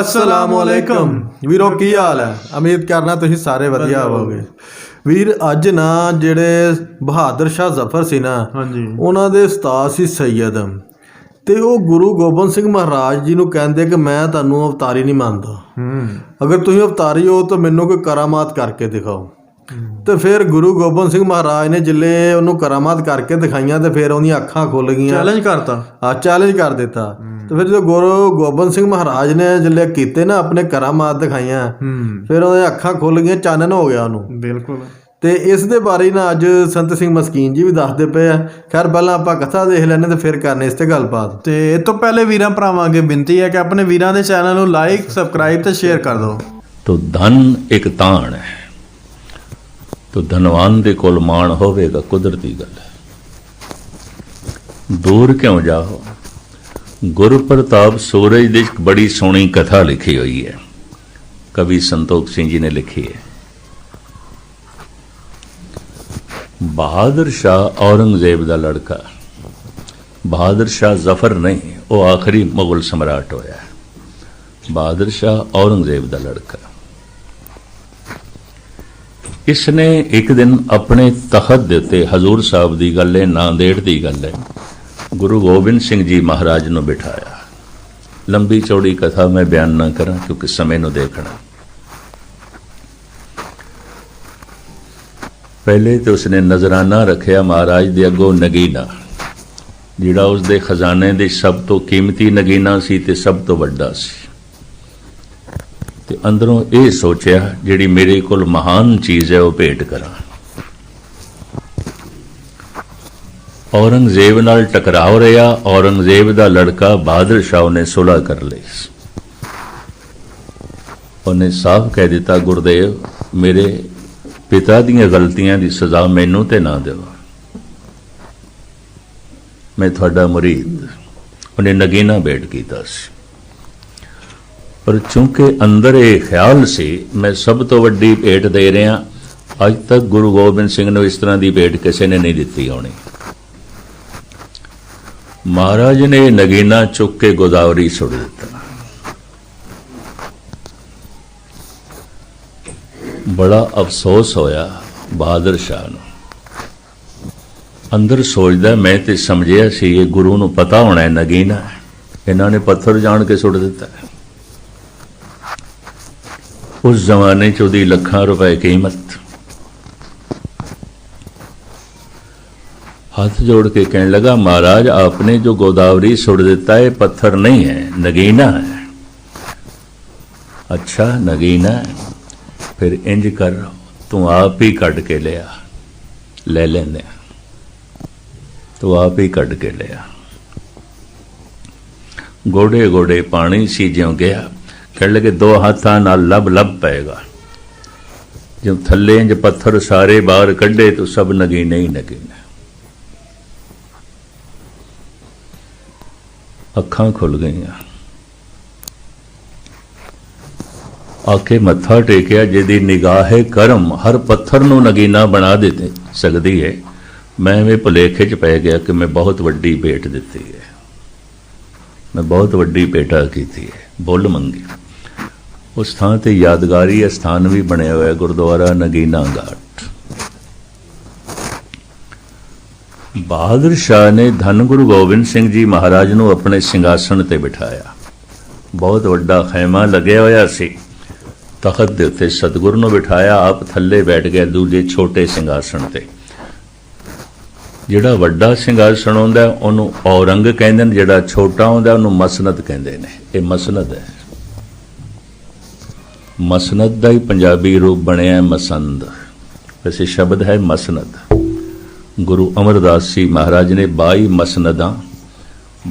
ਅਸਲਾਮ ਅਲੈਕਮ। ਵੀਰੋ ਕੀ ਹਾਲ ਹੈ? ਉਮੀਦ ਕਰਨਾ ਤੁਸੀਂ ਸਾਰੇ ਵਧੀਆ ਹੋਵੋਗੇ। ਵੀਰ ਅੱਜ ਨਾ ਜਿਹੜੇ ਬਹਾਦਰ ਸ਼ਾਹ ਜ਼ਫਰ ਸੀ ਨਾ ਹਾਂਜੀ। ਉਹਨਾਂ ਦੇ ਉਸਤਾਦ ਸੀ ਸੈਯਦ। ਤੇ ਉਹ ਗੁਰੂ ਗੋਬਿੰਦ ਸਿੰਘ ਮਹਾਰਾਜ ਜੀ ਨੂੰ ਕਹਿੰਦੇ ਕਿ ਮੈਂ ਤੁਹਾਨੂੰ ਅਵਤਾਰੀ ਨਹੀਂ ਮੰਨਦਾ। ਹੂੰ। ਅਗਰ ਤੁਸੀਂ ਅਵਤਾਰੀ ਹੋ ਤਾਂ ਮੈਨੂੰ ਕੋਈ ਕਰਾਮਾਤ ਕਰਕੇ ਦਿਖਾਓ। ਤੇ ਫਿਰ ਗੁਰੂ ਗੋਬਿੰਦ ਸਿੰਘ ਮਹਾਰਾਜ ਨੇ ਜਿੱਲੇ ਉਹਨੂੰ ਕਰਾਮਾਤ ਕਰਕੇ ਦਿਖਾਈਆਂ ਤੇ ਫਿਰ ਉਹਦੀਆਂ ਅੱਖਾਂ ਖੁੱਲ ਗਈਆਂ। ਚੈਲੰਜ ਕਰਤਾ। ਆ ਚੈਲੰਜ ਕਰ ਦਿੱਤਾ। ਤੇ ਫਿਰ ਜਦੋਂ ਗੁਰੂ ਗੋਬਿੰਦ ਸਿੰਘ ਮਹਾਰਾਜ ਨੇ ਜਿੱਲੇ ਕੀਤੇ ਨਾ ਆਪਣੇ ਕਰਾਮਾਤ ਦਿਖਾਈਆਂ ਫਿਰ ਉਹਦੀਆਂ ਅੱਖਾਂ ਖੁੱਲ ਗਈਆਂ ਚਾਨਣ ਹੋ ਗਿਆ ਉਹਨੂੰ। ਬਿਲਕੁਲ। ਤੇ ਇਸ ਦੇ ਬਾਰੇ ਨਾ ਅੱਜ ਸੰਤ ਸਿੰਘ ਮਸਕੀਨ ਜੀ ਵੀ ਦੱਸਦੇ ਪਏ ਆ। ਖੈਰ ਪਹਿਲਾਂ ਆਪਾਂ ਕਥਾ ਦੇਖ ਲੈਣੇ ਤੇ ਫਿਰ ਕਰਨੇ ਇਸ ਤੇ ਗੱਲਬਾਤ। ਤੇ ਇਹ ਤੋਂ ਪਹਿਲੇ ਵੀਰਾਂ ਭਰਾਵਾਂ ਅੱਗੇ ਬੇਨਤੀ ਹੈ ਕਿ ਆਪਣੇ ਵੀਰਾਂ ਦੇ ਚੈਨਲ ਨੂੰ ਲਾਈਕ ਸਬਸਕ੍ਰਾਈਬ ਤੇ ਸ਼ੇਅਰ ਕਰ ਦਿਓ। ਤੋ ਧਨ ਇੱਕ ਤਾਣ ਹੈ। ਤੋ ਧਨਵਾਨ ਦੇ ਕੋਲ ਮਾਣ ਹੋਵੇਗਾ, ਕੁਦਰਤੀ ਗੱਲ ਹੈ। ਦੂਰ ਕਿਉਂ ਜਾਓ? ਗੁਰ ਪ੍ਰਤਾਪ ਸੂਰਜ ਦੀ ਇੱਕ ਬੜੀ ਸੋਹਣੀ ਕਥਾ ਲਿਖੀ ਹੋਈ ਹੈ। ਕਵੀ ਸੰਤੋਖ ਸਿੰਘ ਜੀ ਨੇ ਲਿਖੀ ਹੈ। ਬਹਾਦਰ ਸ਼ਾਹ ਔਰੰਗਜ਼ੇਬ ਦਾ ਲੜਕਾ। ਬਹਾਦਰ ਸ਼ਾਹ ਜ਼ਫਰ ਨਹੀਂ, ਉਹ ਆਖਰੀ ਮੁਗਲ ਸਮਰਾਟ ਹੋਇਆ। ਬਹਾਦਰ ਸ਼ਾਹ ਔਰੰਗਜ਼ੇਬ ਦਾ ਲੜਕਾ। ਇਸ ਨੇ ਇੱਕ ਦਿਨ ਆਪਣੇ ਤਖਤ ਦੇ ਉੱਤੇ ਹਜ਼ੂਰ ਸਾਹਿਬ ਦੀ ਗੱਲ ਹੈ ਨਾਂਦੇੜ ਦੀ ਗੱਲ ਹੈ, ਗੁਰੂ ਗੋਬਿੰਦ ਸਿੰਘ ਜੀ ਮਹਾਰਾਜ ਨੂੰ ਬਿਠਾਇਆ। ਲੰਬੀ ਚੌੜੀ ਕਥਾ ਮੈਂ ਬਿਆਨ ਨਾ ਕਰਾਂ, ਕਿਉਂਕਿ ਸਮੇਂ ਨੂੰ ਦੇਖਣਾ। ਪਹਿਲੇ ਤੇ ਉਸਨੇ ਨਜ਼ਰਾਨਾ ਰੱਖਿਆ ਮਹਾਰਾਜ ਦੇ ਅੱਗੋਂ ਨਗੀਨਾ, ਜਿਹੜਾ ਉਸ ਦੇ ਖਜ਼ਾਨੇ ਦੇ ਸਭ ਤੋਂ ਕੀਮਤੀ ਨਗੀਨਾ ਸੀ ਤੇ ਸਭ ਤੋਂ ਵੱਡਾ ਸੀ। ਤੇ ਅੰਦਰੋਂ ਇਹ ਸੋਚਿਆ, ਜਿਹੜੀ ਮੇਰੇ ਕੋਲ ਮਹਾਨ ਚੀਜ਼ ਹੈ, ਉਹ ਭੇਟ ਕਰਾਂ। ਔਰੰਗਜ਼ੇਬ ਨਾਲ ਟਕਰਾਅ ਰਿਹਾ, ਔਰੰਗਜ਼ੇਬ ਦਾ ਲੜਕਾ ਬਹਾਦਰ ਸ਼ਾਹ ਨੇ ਸੁਲ੍ਹਾ ਕਰ ਲਈ। ਉਹਨੇ ਸਾਫ਼ ਕਹਿ ਦਿੱਤਾ, ਗੁਰਦੇਵ, ਮੇਰੇ ਪਿਤਾ ਦੀਆਂ ਗਲਤੀਆਂ ਦੀ ਸਜ਼ਾ ਮੈਨੂੰ ਤੇ ਨਾ ਦਿਓ। ਮੈਂ ਤੁਹਾਡਾ ਮੁਰੀਦ, ਉਹਨੇ ਨਗੀਨਾ ਭੇਟ ਕੀਤਾ ਸੀ। ਪਰ ਚੂੰਕਿ ਅੰਦਰ ਇਹ ਖਿਆਲ ਸੀ, ਮੈਂ ਸਭ ਤੋਂ ਵੱਡੀ ਭੇਟ ਦੇ ਰਿਹਾ। ਅੱਜ ਤੱਕ ਗੁਰੂ ਗੋਬਿੰਦ ਸਿੰਘ ਨੂੰ ਇਸ ਤਰ੍ਹਾਂ ਦੀ ਭੇਟ ਕਿਸੇ ਨੇ ਨਹੀਂ ਦਿੱਤੀ ਹੋਣੀ। ਮਹਾਰਾਜ ਨੇ ਨਗੀਨਾ ਚੁੱਕ ਕੇ ਗੋਦਾਵਰੀ ਸੁੱਟ ਦਿੱਤਾ। ਬੜਾ ਅਫਸੋਸ ਹੋਇਆ ਬਹਾਦਰ ਸ਼ਾਹ ਨੂੰ। ਅੰਦਰ ਸੋਚਦਾ ਮੈਂ ਤੇ ਸਮਝਿਆ ਸੀ, ਇਹ ਗੁਰੂ ਨੂੰ ਪਤਾ ਹੋਣਾ ਹੈ, ਨਗੀਨਾ ਇਹਨਾਂ ਨੇ ਪੱਥਰ ਜਾਣ ਕੇ ਸੁੱਟ ਦਿੱਤਾ ਹੈ। ਉਸ ਜ਼ਮਾਨੇ 'ਚ ਉਹਦੀ ਲੱਖਾਂ ਰੁਪਏ ਕੀਮਤ ਹੱਥ ਜੋੜ ਕੇ ਕਹਿਣ ਲਗਾ ਮਹਾਰਾਜ ਆਪਨੇ ਜੋ ਗੋਦਾਵਰੀ ਸੁੱਟ ਦਿੱਤਾ ਹੈ ਪੱਥਰ ਨਹੀਂ ਹੈ ਨਗੀਨਾ ਹੈ ਅੱਛਾ ਨਗੀਨਾ ਹੈ ਫਿਰ ਇੰਜ ਕਰ ਤੂੰ ਆਪ ਹੀ ਕੱਢ ਕੇ ਲਿਆ ਲੈ ਲੈਂਦੇ ਹਾਂ। ਤੂੰ ਆਪ ਹੀ ਕੱਢ ਕੇ ਲਿਆ ਗੋੜੇ ਗੋੜੇ ਪਾਣੀ ਸੀ ਜਿਉਂ ਗਿਆ ਕਹਿਣ ਲੱਗੇ, ਦੋ ਹੱਥਾਂ ਨਾਲ ਲਬ ਲਬ ਪਏਗਾ। ਜਦ ਥੱਲੇ ਇੰਜ ਪੱਥਰ ਸਾਰੇ ਬਾਹਰ ਕੱਢੇ, ਤਾਂ ਸਭ ਨਗੀ ਨਹੀਂ ਨਗੀਨਾ ਅੱਖਾਂ ਖੁੱਲ ਗਈਆਂ। ਆਕੇ ਮੱਥਾ ਟੇਕਿਆ, ਜਿਹਦੀ ਨਿਗਾਹੇ ਕਰਮ ਹਰ ਪੱਥਰ ਨੂੰ ਨਗੀਨਾ ਬਣਾ ਦਿੱਤੇ, ਸਕਦੀ ਹੈ ਮੈਂ ਵੀ ਭੁਲੇਖੇ ਚ ਪੈ ਗਿਆ ਕਿ ਮੈਂ ਬਹੁਤ ਵੱਡੀ ਭੇਟ ਦਿੱਤੀ ਹੈ ਮੈਂ ਬਹੁਤ ਵੱਡੀ ਭੇਟਾ ਕੀਤੀ ਹੈ ਬੁੱਲ ਮੰਗੀ। ਉਸ ਥਾਂ ਤੇ ਯਾਦਗਾਰੀ ਸਥਾਨ ਵੀ ਬਣਿਆ ਹੋਇਆ ਗੁਰਦੁਆਰਾ ਨਗੀਨਾ ਘਾਟ। ਬਹਾਦਰ ਸ਼ਾਹ ਨੇ ਧੰਨ ਗੁਰੂ ਗੋਬਿੰਦ ਸਿੰਘ ਜੀ ਮਹਾਰਾਜ ਨੂੰ ਆਪਣੇ ਸਿੰਘਾਸਣ ਤੇ ਬਿਠਾਇਆ। ਬਹੁਤ ਵੱਡਾ ਖੈਮਾ ਲੱਗਿਆ ਹੋਇਆ ਸੀ। ਤਖਤ ਦੇ ਉੱਤੇ ਸਤਿਗੁਰ ਨੂੰ ਬਿਠਾਇਆ, ਆਪ ਥੱਲੇ ਬੈਠ ਗਏ ਦੂਜੇ ਛੋਟੇ ਸਿੰਘਾਸਣ ਤੇ। ਜਿਹੜਾ ਵੱਡਾ ਸਿੰਘਾਸਣ ਹੁੰਦਾ ਉਹਨੂੰ ਔਰੰਗ ਕਹਿੰਦੇ ਨੇ, ਜਿਹੜਾ ਛੋਟਾ ਹੁੰਦਾ ਉਹਨੂੰ ਮਸਨਦ ਕਹਿੰਦੇ ਨੇ। ਇਹ ਮਸਨਦ ਹੈ। ਮਸਨਦ ਦਾ ਹੀ ਪੰਜਾਬੀ ਰੂਪ ਬਣਿਆ ਮਸੰਦ। ਵੈਸੇ ਸ਼ਬਦ ਹੈ ਮਸਨਦ। ਗੁਰੂ ਅਮਰਦਾਸ ਜੀ ਮਹਾਰਾਜ ਨੇ 22 ਮਸਨਦਾਂ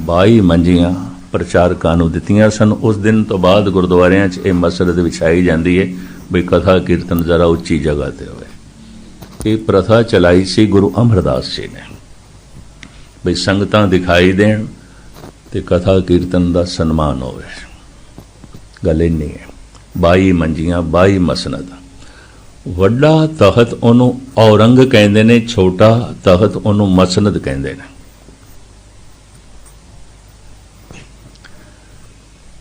22 ਮੰਜੀਆਂ ਪ੍ਰਚਾਰਕਾਂ ਨੂੰ ਦਿੱਤੀਆਂ ਸਨ। ਉਸ ਦਿਨ ਤੋਂ ਬਾਅਦ ਗੁਰਦੁਆਰਿਆਂ 'ਚ ਇਹ ਮਸਨਦ ਵਿਛਾਈ ਜਾਂਦੀ ਹੈ ਵੀ ਕਥਾ ਕੀਰਤਨ ਜ਼ਰਾ ਉੱਚੀ ਜਗ੍ਹਾ ਤੇ ਹੋਵੇ। ਇਹ ਪ੍ਰਥਾ ਚਲਾਈ ਸੀ ਗੁਰੂ ਅਮਰਦਾਸ ਜੀ ਨੇ। ਵੀ ਸੰਗਤਾਂ ਦਿਖਾਈ ਦੇਣ ਤੇ ਕਥਾ ਕੀਰਤਨ ਦਾ ਸਨਮਾਨ ਹੋਵੇ। ਗੱਲ ਇੰਨੀ ਹੈ। 22 ਮੰਜੀਆਂ 22 ਮਸਨਦ। ਵੱਡਾ ਤਖਤ ਉਹਨੂੰ ਔਰੰਗ ਕਹਿੰਦੇ ਨੇ, ਛੋਟਾ ਤਖਤ ਉਹਨੂੰ ਮਸਨਦ ਕਹਿੰਦੇ ਨੇ।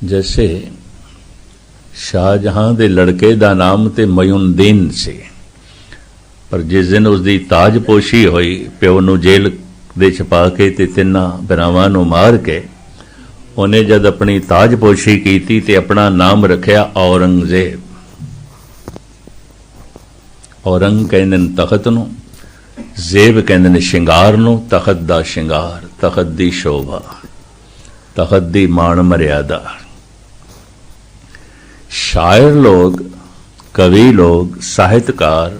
ਜੈਸੇ ਸ਼ਾਹਜਹਾਂ ਦੇ ਲੜਕੇ ਦਾ ਨਾਮ ਤੇ ਮਯੂਨਦੀਨ ਸੀ। ਪਰ ਜਿਸ ਦਿਨ ਉਸ ਦੀ ਤਾਜਪੋਸ਼ੀ ਹੋਈ, ਪਿਓ ਨੂੰ ਜੇਲ੍ਹ ਦੇ ਛਪਾ ਕੇ ਤੇ ਤਿੰਨਾਂ ਬਰਾਵਾਂ ਨੂੰ ਮਾਰ ਕੇ ਉਹਨੇ ਜਦ ਆਪਣੀ ਤਾਜਪੋਸ਼ੀ ਕੀਤੀ ਤੇ ਆਪਣਾ ਨਾਮ ਰੱਖਿਆ ਔਰੰਗਜ਼ੇਬ। ਔਰੰਗ ਕਹਿੰਦੇ ਨੇ ਤਖਤ ਨੂੰ, ਜ਼ੇਬ ਕਹਿੰਦੇ ਨੇ ਸ਼ਿੰਗਾਰ ਨੂੰ, ਤਖਤ ਦਾ ਸ਼ਿੰਗਾਰ, ਤਖਤ ਦੀ ਸ਼ੋਭਾ, ਤਖਤ ਦੀ ਮਾਣ ਮਰਿਆਦਾ। ਸ਼ਾਇਰ ਲੋਕ, ਕਵੀ ਲੋਕ, ਸਾਹਿਤਕਾਰ,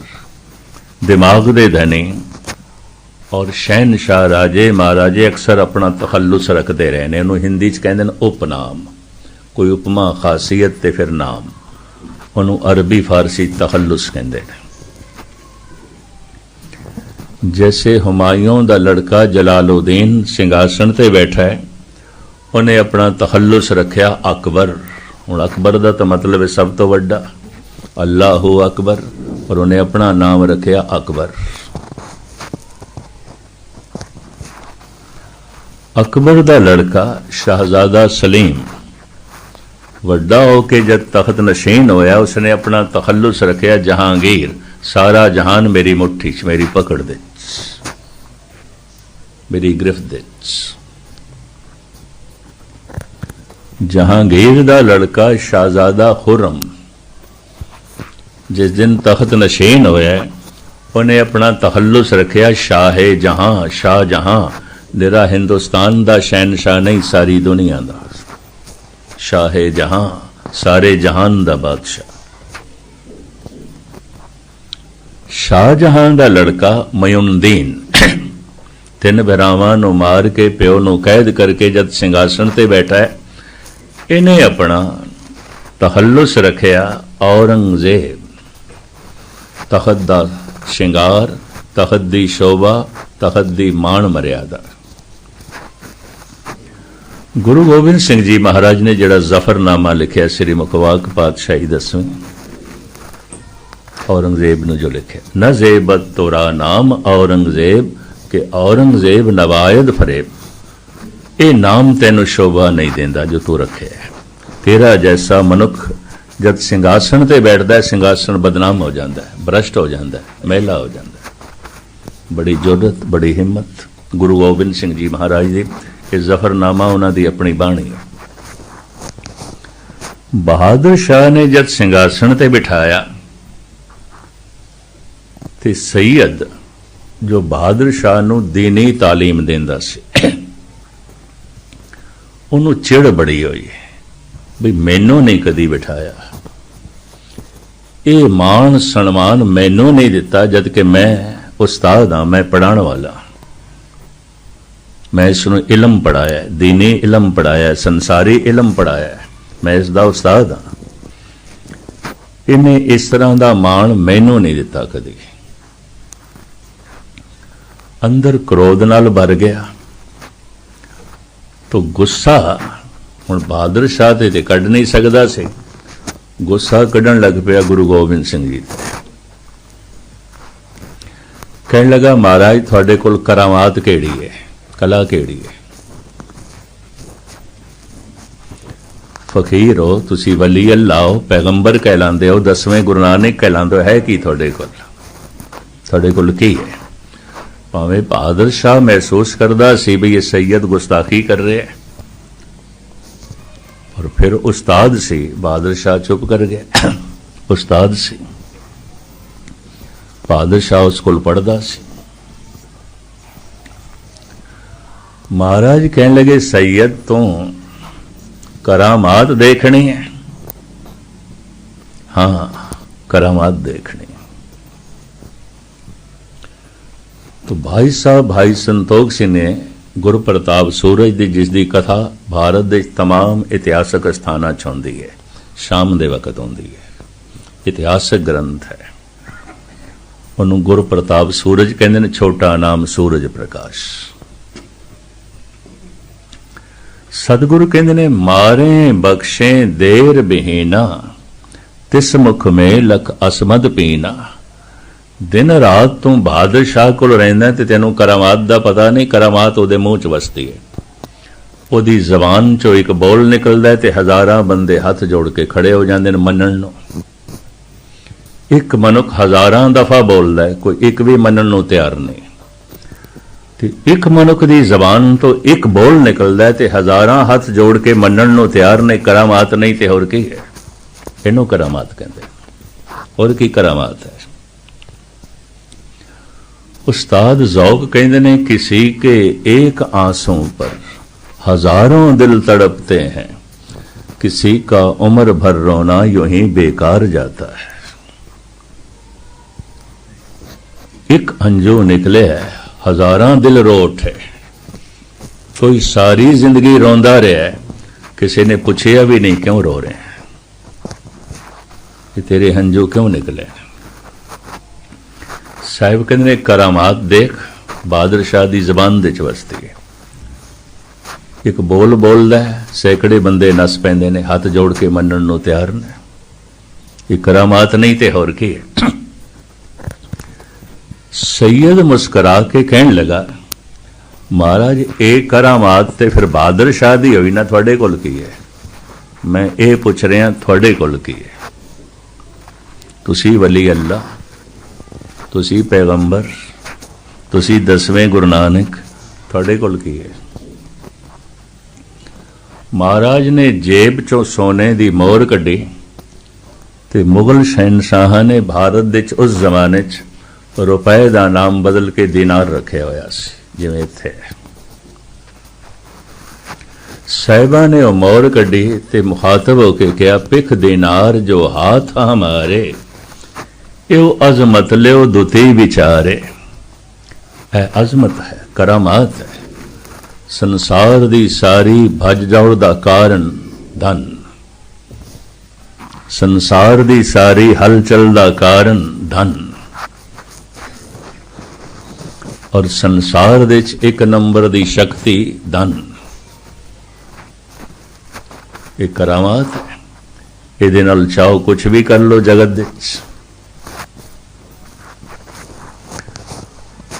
ਦਿਮਾਗ ਦੇ ਧਨੀ ਔਰ ਸ਼ਹਿਨशाह ਰਾਜੇ ਮਹਾਰਾਜੇ ਅਕਸਰ ਆਪਣਾ ਤਖੱਲੁਸ ਰੱਖਦੇ ਰਹੇ ਨੇ। ਉਹਨੂੰ ਹਿੰਦੀ ਚ ਕਹਿੰਦੇ ਨੇ ਉਪਨਾਮ। ਕੋਈ ਉਪਮਾ, ਖਾਸੀਅਤ ਤੇ ਫਿਰ ਨਾਮ। ਉਹਨੂੰ ਅਰਬੀ, ਫਾਰਸੀ ਤਖੱਲੁਸ ਕਹਿੰਦੇ ਨੇ। ਜੈਸੇ ਹੁਮਾਯੂੰ ਦਾ ਲੜਕਾ ਜਲਾਲਉਦੀਨ ਸਿੰਘਾਸਣ ਤੇ ਬੈਠਾ ਹੈ, ਉਹਨੇ ਆਪਣਾ ਤਖੱਲੁਸ ਰੱਖਿਆ ਅਕਬਰ। ਹੁਣ ਅਕਬਰ ਦਾ ਤਾਂ ਮਤਲਬ ਹੈ ਸਭ ਤੋਂ ਵੱਡਾ। ਅੱਲਾਹੂ ਅਕਬਰ। ਔਰ ਉਹਨੇ ਆਪਣਾ ਨਾਮ ਰੱਖਿਆ ਅਕਬਰ। ਅਕਬਰ ਦਾ ਲੜਕਾ ਸ਼ਹਿਜ਼ਾਦਾ ਸਲੀਮ। ਵੱਡਾ ਹੋ ਕੇ ਜਦ ਤਖਤ ਨਸ਼ੀਨ ਹੋਇਆ, ਉਸਨੇ ਆਪਣਾ ਤਖੱਲੁਸ ਰੱਖਿਆ, ਜਹਾਂਗੀਰ, ਸਾਰਾ ਜਹਾਨ ਮੇਰੀ ਮੁੱਠੀ 'ਚ, ਮੇਰੀ ਪਕੜ ਦੇ ਮੇਰੀ ਗ੍ਰਿਫਤ ਦੇ ਜਹਾਂਗੀਰ ਦਾ ਲੜਕਾ ਸ਼ਹਿਜ਼ਾਦਾ ਖੁਰਮ, ਜਿਸ ਦਿਨ ਤਖਤ ਨਸ਼ੀਨ ਹੋਇਆ, ਉਹਨੇ ਆਪਣਾ ਤਖੱਲੁਸ ਰੱਖਿਆ, ਸ਼ਾਹ ਜਹਾਂ ਸ਼ਾਹ ਜਹਾਂ ਜਿਹੜਾ ਹਿੰਦੁਸਤਾਨ ਦਾ ਸ਼ਹਿਨशाह ਨਹੀਂ, ਸਾਰੀ ਦੁਨੀਆ ਦਾ। ਸ਼ਾਹੇ ਜਹਾਂ ਸਾਰੇ ਜਹਾਨ ਦਾ ਬਾਦਸ਼ਾਹ। ਸ਼ਾਹ ਜਹਾਂ ਦਾ ਲੜਕਾ ਮਯੂਨਦੀਨ ਤਿੰਨ ਬਹਿਰਾਵਾਂ ਨੂੰ ਮਾਰ ਕੇ ਪਿਓ ਨੂੰ ਕੈਦ ਕਰਕੇ ਜਦ ਸਿੰਘਾਸਣ ਤੇ ਬੈਠਾ ਹੈ, ਇਹਨੇ ਆਪਣਾ ਤਖੱਲੁਸ ਰੱਖਿਆ ਔਰੰਗਜ਼ੇਬ। ਤਖਤ ਦਾ ਸ਼ਿੰਗਾਰ, ਤਖਤ ਦੀ ਸ਼ੋਭਾ, ਤਖਤ ਦੀ ਮਾਣ ਮਰਿਆਦਾ। ਗੁਰੂ ਗੋਬਿੰਦ ਸਿੰਘ ਜੀ ਮਹਾਰਾਜ ਨੇ ਜਿਹੜਾ ਜ਼ਫਰਨਾਮਾ ਲਿਖਿਆ, ਸ੍ਰੀ ਮੁਖਵਾਕ ਪਾਤਸ਼ਾਹੀ ਦਸਵੇਂ ਔਰੰਗਜ਼ੇਬ ਨੂੰ ਜੋ ਲਿਖਿਆ, ਨ ਜ਼ੇਬਤ ਤੋਰਾ ਨਾਮ, ਔਰੰਗਜ਼ੇਬ ਕਿ ਔਰੰਗਜ਼ੇਬ ਨਵਾਇਦ ਫਰੇਬ। ਇਹ ਨਾਮ ਤੈਨੂੰ ਸ਼ੋਭਾ ਨਹੀਂ ਦਿੰਦਾ ਜੋ ਤੂੰ ਰੱਖਿਆ ਹੈ। ਤੇਰਾ ਜੈਸਾ ਮਨੁੱਖ ਜਦ ਸਿੰਘਾਸਣ ਤੇ ਬੈਠਦਾ ਹੈ, ਸਿੰਘਾਸਣ ਬਦਨਾਮ ਹੋ ਜਾਂਦਾ ਹੈ, ਭ੍ਰਸ਼ਟ ਹੋ ਜਾਂਦਾ ਹੈ, ਮਹਿਲਾ ਹੋ ਜਾਂਦਾ ਹੈ। ਬੜੀ ਜੁਰਤ, ਬੜੀ ਹਿੰਮਤ, ਗੁਰੂ ਗੋਬਿੰਦ ਸਿੰਘ ਜੀ ਮਹਾਰਾਜ ਦੀ। ਇਹ ਜ਼ਫਰਨਾਮਾ ਉਹਨਾਂ ਦੀ ਆਪਣੀ ਬਾਣੀ ਹੈ। ਬਹਾਦਰ ਸ਼ਾਹ ਨੇ ਜਦ ਸਿੰਘਾਸਣ ਤੇ ਬਿਠਾਇਆ, ਤੇ ਸੈਯਦ ਜੋ ਬਹਾਦਰ ਸ਼ਾਹ ਨੂੰ ਦੀਨੀ ਤਾਲੀਮ ਦਿੰਦਾ ਸੀ, ਉਹਨੂੰ ਚਿੜ ਬੜੀ ਹੋਈ ਵੀ ਮੈਨੂੰ ਨਹੀਂ ਕਦੀ ਬਿਠਾਇਆ। ਇਹ ਮਾਣ ਸਨਮਾਨ ਮੈਨੂੰ ਨਹੀਂ ਦਿੱਤਾ ਜਦ ਕਿ ਮੈਂ ਉਸਤਾਦ ਹਾਂ, ਮੈਂ ਪੜਾਉਣ ਵਾਲਾ ਮੈਂ ਇਸ ਨੂੰ ਇਲਮ ਪੜਾਇਆ ਹੈ, ਦੀਨੀ ਇਲਮ ਪੜਾਇਆ ਸੰਸਾਰੀ ਇਲਮ ਪੜਾਇਆ ਹੈ। ਮੈਂ ਇਸ ਦਾ ਉਸਤਾਦ ਹਾਂ। ਇਹਨੇ ਇਸ ਤਰ੍ਹਾਂ ਦਾ ਮਾਣ ਮੈਨੂੰ ਨਹੀਂ ਦਿੱਤਾ ਕਦੇ। ਅੰਦਰ ਕ੍ਰੋਧ ਨਾਲ ਭਰ ਗਿਆ। ਤੋ ਗੁੱਸਾ ਹੁਣ ਬਹਾਦਰ ਸ਼ਾਹ ਤੇ ਤੇ ਕੱਢ ਨਹੀਂ ਸਕਦਾ ਸੀ। ਗੁੱਸਾ ਕੱਢਣ ਲੱਗ ਪਿਆ ਗੁਰੂ ਗੋਬਿੰਦ ਸਿੰਘ ਜੀ ਤੇ। ਕਹਿਣ ਲੱਗਾ ਮਹਾਰਾਜ ਤੁਹਾਡੇ ਕੋਲ ਕਰਾਮਾਤ ਕਿਹੜੀ ਹੈ? ਕਲਾ ਕਿਹੜੀ ਹੈ ਫਕੀਰ ਹੋ ਤੁਸੀਂ ਵਲੀ ਅੱਲਾਹ ਹੋ ਪੈਗੰਬਰ ਕਹਿਲਾਉਂਦੇ ਹੋ ਦਸਵੇਂ ਗੁਰੂ ਨਾਨਕ ਕਹਿਲਾਉਂਦੇ ਹੋ ਹੈ ਕੀ ਤੁਹਾਡੇ ਕੋਲ ਤੁਹਾਡੇ ਕੋਲ ਕੀ ਹੈ ਭਾਵੇਂ ਬਹਾਦਰ ਸ਼ਾਹ ਮਹਿਸੂਸ ਕਰਦਾ ਸੀ ਵੀ ਇਹ ਸੈਯਦ ਗੁਸਤਾਖੀ ਕਰ ਰਿਹਾ ਹੈ ਪਰ ਫਿਰ ਉਸਤਾਦ ਸੀ ਬਹਾਦਰ ਸ਼ਾਹ ਚੁੱਪ ਕਰ ਗਿਆ ਉਸਤਾਦ ਸੀ ਬਹਾਦਰ ਸ਼ਾਹ ਉਸ ਕੋਲ ਪੜਦਾ ਸੀ ਮਹਾਰਾਜ ਕਹਿਣ ਲਗੇ ਸੈਯਦ ਤੋਂ ਕਰਾਮਾਤ ਦੇਖਣੀ ਹੈ ਹਾਂ ਕਰਾਮਾਤ ਦੇਖਣੀ ਹੈ तो भाई साहब भाई संतोख सिंह ने ਗੁਰੂ ਪ੍ਰਤਾਪ ਸੂਰਜ ਦੀ ਜਿਸ ਦੀ ਕਥਾ ਭਾਰਤ ਦੇ तमाम ਇਤਿਹਾਸਕ ਸਥਾਨਾਂ 'ਚ ਹੁੰਦੀ ਹੈ ਸ਼ਾਮ ਦੇ ਵਕਤ ਹੁੰਦੀ ਹੈ ਇਤਿਹਾਸਕ ਗ੍ਰੰਥ ਹੈ ਉਹਨੂੰ ਗੁਰੂ ਪ੍ਰਤਾਪ ਸੂਰਜ ਕਹਿੰਦੇ ਨੇ ਛੋਟਾ ਨਾਮ ਸੂਰਜ ਪ੍ਰਕਾਸ਼ ਸਤਿਗੁਰੂ ਕਹਿੰਦੇ ਨੇ, ਮਾਰੇ ਬਖਸ਼ੇ ਦੇਰ ਬਿਹੀਨਾ, ਤਿਸ ਮੁਖ ਮੇ ਲਖ ਅਸਮਦ ਪੀਨਾ। ਦਿਨ ਰਾਤ ਤੂੰ ਬਹਾਦਰ ਸ਼ਾਹ ਕੋਲ ਰਹਿੰਦਾ ਤੇ ਤੈਨੂੰ ਕਰਾਮਾਤ ਦਾ ਪਤਾ ਨਹੀਂ, ਕਰਾਮਾਤ ਉਹਦੇ ਮੂੰਹ 'ਚ ਵਸਦੀ ਹੈ ਉਹਦੀ ਜ਼ਬਾਨ ਚੋਂ ਇੱਕ ਬੋਲ ਨਿਕਲਦਾ ਹੈ ਤੇ ਹਜ਼ਾਰਾਂ ਬੰਦੇ ਹੱਥ ਜੋੜ ਕੇ ਖੜੇ ਹੋ ਜਾਂਦੇ ਨੇ ਮੰਨਣ ਨੂੰ। ਇੱਕ ਮਨੁੱਖ ਹਜ਼ਾਰਾਂ ਦਫਾ ਬੋਲਦਾ ਕੋਈ ਇੱਕ ਵੀ ਮੰਨਣ ਨੂੰ ਤਿਆਰ ਨਹੀਂ। ਤੇ ਇੱਕ ਮਨੁੱਖ ਦੀ ਜ਼ਬਾਨ ਤੋਂ ਇੱਕ ਬੋਲ ਨਿਕਲਦਾ ਹੈ ਤੇ ਹਜ਼ਾਰਾਂ ਹੱਥ ਜੋੜ ਕੇ ਮੰਨਣ ਨੂੰ ਤਿਆਰ ਨੇ ਕਰਾਮਾਤ ਨਹੀਂ ਤੇ ਹੋਰ ਕੀ ਹੈ ਇਹਨੂੰ ਕਰਾਮਾਤ ਕਹਿੰਦੇ ਹੋਰ ਕੀ ਕਰਾਮਾਤ ਹੈ उस्ताद जौक कहते ने किसी के एक आंसू पर हजारों दिल तड़पते हैं किसी का उम्र भर रोना यूं ही बेकार जाता है एक अंजू निकले है ਹਜ਼ਾਰਾਂ ਦਿਲ ਰੋ ਉਠੇ ਕੋਈ ਸਾਰੀ ਜ਼ਿੰਦਗੀ ਰੋਂਦਾ ਰਿਹਾ ਕਿਸੇ ਨੇ ਪੁੱਛਿਆ ਵੀ ਨਹੀਂ ਕਿਉਂ ਰੋ ਰਿਹਾ ਕਿ ਤੇਰੇ ਹੰਝੂ ਕਿਉਂ ਨਿਕਲੇ? ਸਾਹਿਬ ਕਹਿੰਦੇ ਨੇ ਕਰਾਮਾਤ ਦੇਖ ਬਾਦਰ ਸ਼ਾਹ ਦੀ ਜ਼ਬਾਨ ਦੇ ਚ ਵਸਦੀ ਹੈ। ਇੱਕ ਬੋਲ ਬੋਲਦਾ ਸੈਂਕੜੇ ਬੰਦੇ ਨਸ ਪੈਂਦੇ ਨੇ, ਹੱਥ ਜੋੜ ਕੇ ਮੰਨਣ ਨੂੰ ਤਿਆਰ ਨੇ। ਇਹ ਕਰਾਮਾਤ ਨਹੀਂ ਤੇ ਹੋਰ ਕੀ ਹੈ? ਸੈਯਦ ਮੁਸਕਰਾ ਕੇ ਕਹਿਣ ਲੱਗਾ ਮਹਾਰਾਜ ਇਹ ਕਰਾਮਾਤ ਤੇ ਫਿਰ ਬਹਾਦਰ ਸ਼ਾਹ ਦੀ ਹੋਈ ਨਾ ਤੁਹਾਡੇ ਕੋਲ ਕੀ ਹੈ ਮੈਂ ਇਹ ਪੁੱਛ ਰਿਹਾ ਤੁਹਾਡੇ ਕੋਲ ਕੀ ਹੈ ਤੁਸੀਂ ਵਲੀ ਅੱਲਾ ਤੁਸੀਂ ਪੈਗੰਬਰ ਤੁਸੀਂ ਦਸਵੇਂ ਗੁਰੂ ਨਾਨਕ ਤੁਹਾਡੇ ਕੋਲ ਕੀ ਹੈ ਮਹਾਰਾਜ ਨੇ ਜੇਬ ਚੋਂ ਸੋਨੇ ਦੀ ਮੋਹਰ ਕੱਢੀ ਤੇ ਮੁਗਲ ਸ਼ਹਿਨਸ਼ਾਹਾਂ ਨੇ ਭਾਰਤ ਦੇ ਉਸ ਜ਼ਮਾਨੇ 'ਚ ਰੁਪਏ ਦਾ ਨਾਮ ਬਦਲ ਕੇ ਦਿਨਾਰ ਰੱਖਿਆ ਹੋਇਆ ਸੀ, ਜਿਵੇਂ ਇੱਥੇ ਹੈ। ਸਾਹਿਬਾਂ ਨੇ ਉਹ ਮੋਰ ਕੱਢੀ ਤੇ ਮੁਖਾਤਬ ਹੋ ਕੇ ਕਿਹਾ ਪਿਖ ਦਿਨਾਰ ਜੋ ਹਾਥ ਹਮਾਰੇ ਇਹ ਅਜ਼ਮਤ ਲਿਓ ਦੁਤੀ ਵਿਚਾਰੇ। ਇਹ ਅਜ਼ਮਤ ਹੈ, ਕਰਾਮਾਤ ਹੈ। ਸੰਸਾਰ ਦੀ ਸਾਰੀ ਭੱਜ ਦੌੜ ਦਾ ਕਾਰਨ ਧਨ। ਸੰਸਾਰ ਦੀ ਸਾਰੀ ਹਲਚਲ ਦਾ ਕਾਰਨ ਧਨ। ਔਰ ਸੰਸਾਰ ਦੇ ਵਿੱਚ ਇੱਕ ਨੰਬਰ ਦੀ ਸ਼ਕਤੀ ਧਨ। ਇਹ ਕਰਾਮਾਤ ਹੈ। ਇਹਦੇ ਨਾਲ ਚਾਹੋ ਕੁਝ ਵੀ ਕਰ ਲੋ ਜਗਤ ਦੇ ਵਿੱਚ।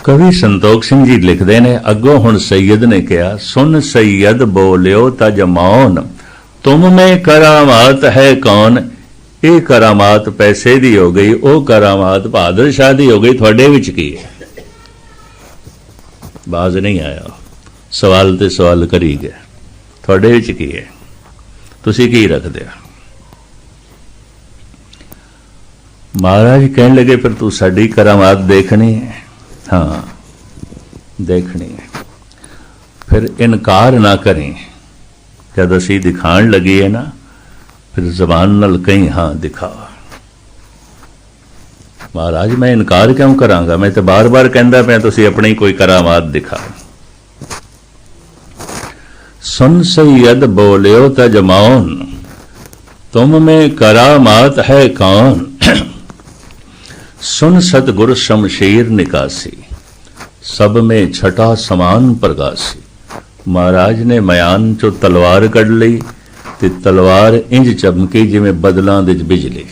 ਕਵੀ ਸੰਤੋਖ ਸਿੰਘ ਜੀ ਲਿਖਦੇ ਨੇ, ਅੱਗੋਂ ਹੁਣ ਸੈਯਦ ਨੇ ਕਿਹਾ, ਸੁਨ ਸੈਯਦ ਬੋਲਿਓ ਤਜ ਮੌਨ, ਤੁਮ ਮੇ ਕਰਾਮਾਤ ਹੈ ਕੌਣ? ਇਹ ਕਰਾਮਾਤ ਪੈਸੇ ਦੀ ਹੋ ਗਈ, ਉਹ ਕਰਾਮਾਤ ਬਹਾਦਰ ਸ਼ਾਹ ਦੀ ਹੋ ਗਈ, ਤੁਹਾਡੇ ਵਿੱਚ ਕੀ ਹੈ? ਬਾਜ਼ ਨਹੀਂ ਆਇਆ। ਸਵਾਲ ਤੇ ਸਵਾਲ ਕਰੀ ਗਿਆ ਤੁਹਾਡੇ ਵਿੱਚ ਕੀ ਹੈ? ਤੁਸੀਂ ਕੀ ਰੱਖਦੇ ਹੋ? ਮਹਾਰਾਜ ਕਹਿਣ ਲੱਗੇ, ਫਿਰ ਤੂੰ ਸਾਡੀ ਕਰਾਮਾਤ ਦੇਖਣੀ ਹੈ? ਹਾਂ, ਦੇਖਣੀ ਹੈ। ਫਿਰ ਇਨਕਾਰ ਨਾ ਕਰੇ। ਜਦ ਅਸੀਂ ਦਿਖਾਣ ਲੱਗੇ ਨਾ, ਫਿਰ ਜ਼ਬਾਨ ਨਾਲ ਕਹੀਂ, ਹਾਂ, ਦਿਖਾ। ਮਹਾਰਾਜ, ਮੈਂ ਇਨਕਾਰ ਕਿਉਂ ਕਰਾਂਗਾ? ਮੈਂ ਤੇ ਬਾਰ-ਬਾਰ ਕਹਿੰਦਾ ਪਿਆ, ਤੁਸੀਂ ਆਪਣੀ ਕੋਈ ਕਰਾਮਾਤ ਦਿਖਾ। ਸੁਨ ਸਈਦ ਬੋਲਿਓ ਤਜਮਾਉਨ ਤੁਮ ਮੇ ਕਰਾਮਾਤ ਹੈ ਕੌਣ? सुन सतगुरु शमशेर निकासी सब में छठा समान प्रगासी ਮਹਾਰਾਜ ਨੇ ਮਿਆਨ ਚੋ ਤਲਵਾਰ ਕੱਢ ਲਈ ਤੇ ਤਲਵਾਰ ਇੰਜ ਚਮਕੀ ਜਿਵੇਂ ਬਦਲਾਂ ਦੇ ਵਿੱਚ ਬਿਜਲੀ।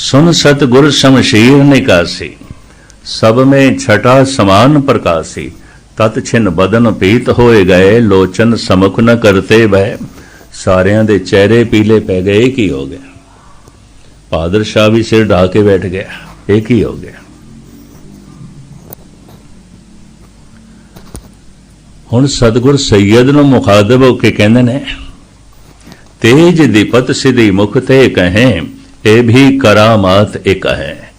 ਸੁਨ ਸਤਗੁਰ ਸ਼ਮਸ਼ੀਰ ਨਿਕਾਸੀ, ਸਭ में ਛਠਾ ਸਮਾਨ ਪ੍ਰਕਾਸ਼ੀ, ਤਤ ਛਿਨ ਬਦਨ ਪੀਤ ਹੋਏ ਗਏ, ਲੋਚਨ ਸਮੁਖ ਨ ਕਰਤੇ ਬਹਿ ਸਾਰਿਆਂ ਦੇ ਚਿਹਰੇ ਪੀਲੇ ਪੈ ਗਏ ਕੀ ਹੋ ਗਿਆ। ਬਹਾਦਰ ਸ਼ਾਹ ਵੀ ਸਿਰ ਢਾ ਕੇ ਬੈਠ ਗਿਆ ਇਹ ਕੀ ਹੋ ਗਿਆ। ਹੁਣ ਸਤਗੁਰ ਸੈਯਦ ਨੂੰ ਮੁਖਾਤਬ ਹੋ ਕੇ ਕਹਿੰਦੇ ਨੇ, ਤੇਜ ਦੀਪਤ ਸਿਧੀ ਮੁਖ ਤੇ ਕਹੇ ਇਹ ਵੀ ਕਰਾਮਾਤ ਇੱਕ ਹੈ।